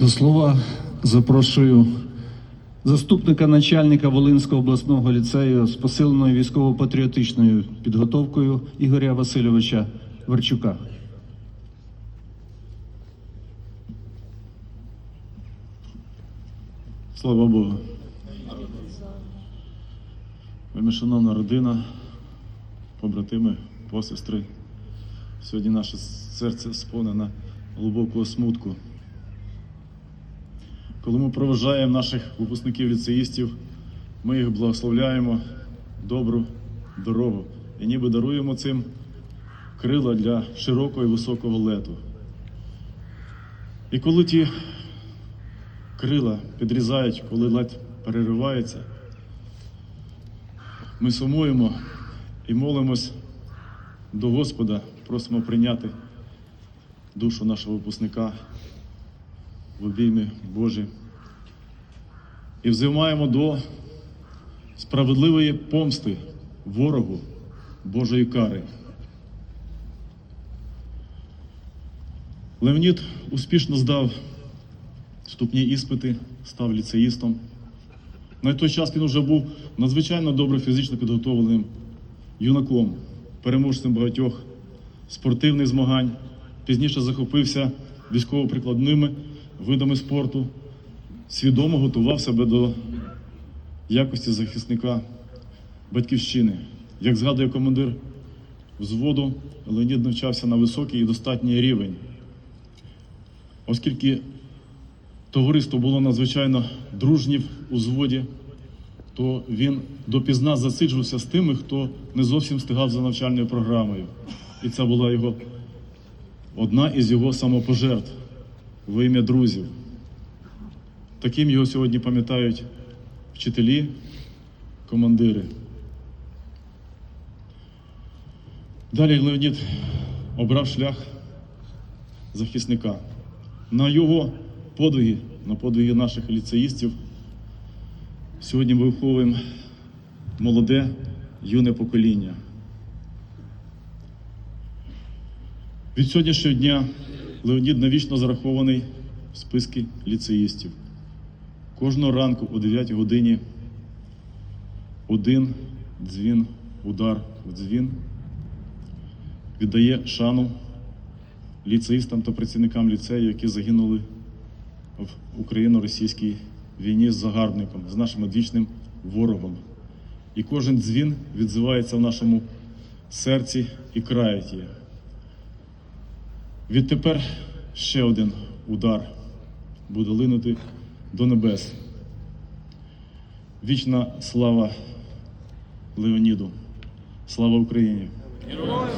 До слова запрошую заступника начальника Волинського обласного ліцею з посиленою військово-патріотичною підготовкою Ігоря Васильовича Верчука. Слава Богу. Вельми шановна родина, побратими, посестри. Сьогодні наше серце сповнене глибокого смутку. Коли ми проважаємо наших випускників ліцеїстів, ми їх благословляємо добру дорогу і ніби даруємо цим крила для широкого і високого лету. І коли ті крила підрізають, коли ледь переривається. Ми сумуємо і молимось до Господа, просимо прийняти душу нашого випускника в обійми Божі. І взиваємо до справедливої помсти ворогу Божої кари. Леонід успішно здав вступні іспити, став ліцеїстом. На той час він вже був надзвичайно добре фізично підготовленим юнаком, переможцем багатьох спортивних змагань. Пізніше захопився військово-прикладними видами спорту, свідомо готував себе до якості захисника батьківщини. Як згадує командир взводу, Леонід навчався на високий і достатній рівень. Оскільки товариство було надзвичайно дружнє у зводі, то він допізна засиджувався з тими, хто не зовсім встигав за навчальною програмою. І це була його одна із його самопожертв во ім'я друзів. Таким його сьогодні пам'ятають вчителі, командири. Далі Леонід обрав шлях захисника. На його подвиги, на подвиги наших ліцеїстів. Сьогодні ми виховуємо молоде, юне покоління. Від сьогоднішнього дня Леонід навічно зарахований в списки ліцеїстів. Кожного ранку о 9 годині один дзвін, удар в дзвін віддає шану ліцеїстам та працівникам ліцею, які загинули в україно-російській війні з загарбником, з нашим одвічним ворогом. І кожен дзвін відзивається в нашому серці і краяті. Відтепер ще один удар буде линути до небес. Вічна слава Леоніду. Слава Україні! Героям